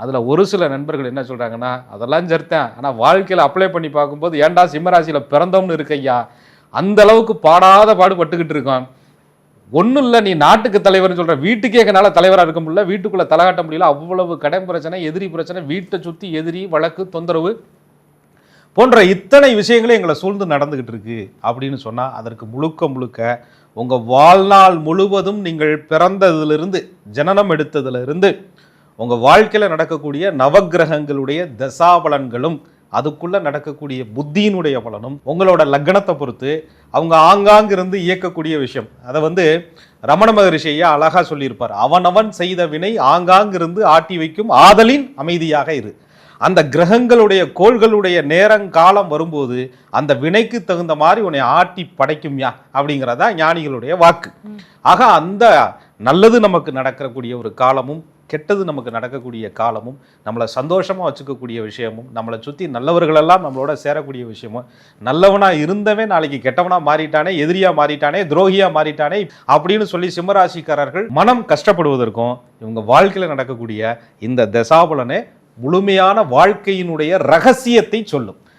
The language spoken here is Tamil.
அதில் ஒரு சில நண்பர்கள் என்ன சொல்கிறாங்கன்னா அதெல்லாம் சேர்த்தேன் ஆனால் வாழ்க்கையில் அப்ளை பண்ணி பார்க்கும்போது ஏன்டா சிம்மராசியில் பிறந்தோம்னு இருக்கையா அந்த அளவுக்கு பாடாத பாடுபட்டுக்கிட்டு இருக்கோம் ஒன்றும் இல்லை நீ நாட்டுக்கு தலைவர்னு சொல்கிற வீட்டுக்கே எங்களால் தலைவராக இருக்க முடியல வீட்டுக்குள்ளே தலைகாட்ட முடியல அவ்வளவு கடன் பிரச்சனை எதிரி பிரச்சனை வீட்டை சுற்றி எதிரி வழக்கு தொந்தரவு போன்ற இத்தனை விஷயங்களும் எங்களை சூழ்ந்து நடந்துக்கிட்டு இருக்கு. அப்படின்னு சொன்னால் அதற்கு முழுக்க முழுக்க உங்கள் வாழ்நாள் முழுவதும் நீங்கள் பிறந்ததிலிருந்து ஜனனம் எடுத்ததிலிருந்து உங்கள் வாழ்க்கையில் நடக்கக்கூடிய நவக்கிரகங்களுடைய தசாபலன்களும் அதுக்குள்ள நடக்கக்கூடிய புத்தியினுடைய பலனும் உங்களோட லக்னத்தை பொறுத்து அவங்க ஆங்காங்கிருந்து இயக்கக்கூடிய விஷயம். அதை வந்து ரமண மகரிஷி ஐயா அழகா சொல்லியிருப்பார். அவனவன் செய்த வினை ஆங்காங்கிருந்து ஆட்டி வைக்கும் ஆதலின் அமைதியாக இரு. அந்த கிரகங்களுடைய கோள்களுடைய நேரங்காலம் வரும்போது அந்த வினைக்கு தகுந்த மாதிரி உன்னை ஆட்டி படைக்கும் யா அப்படிங்கிறதா ஞானிகளுடைய வாக்கு. ஆக அந்த நல்லது நமக்கு நடக்கக்கூடிய ஒரு காலமும் கெட்டது நமக்கு நடக்கக்கூடிய காலமும் நம்மளை சந்தோஷமாக வச்சுக்கக்கூடிய விஷயமும் நம்மளை சுற்றி நல்லவர்களெல்லாம் நம்மளோட சேரக்கூடிய விஷயமும் நல்லவனாக இருந்தவே நாளைக்கு கெட்டவனாக மாறிட்டானே எதிரியாக மாறிட்டானே துரோகியாக மாறிட்டானே அப்படின்னு சொல்லி சிம்மராசிக்காரர்கள் மனம் கஷ்டப்படுவதற்கும் இவங்க வாழ்க்கையில் நடக்கக்கூடிய இந்த தசாபலனே முழுமையான வாழ்க்கையினுடைய ரகசியத்தை சொல்லும்.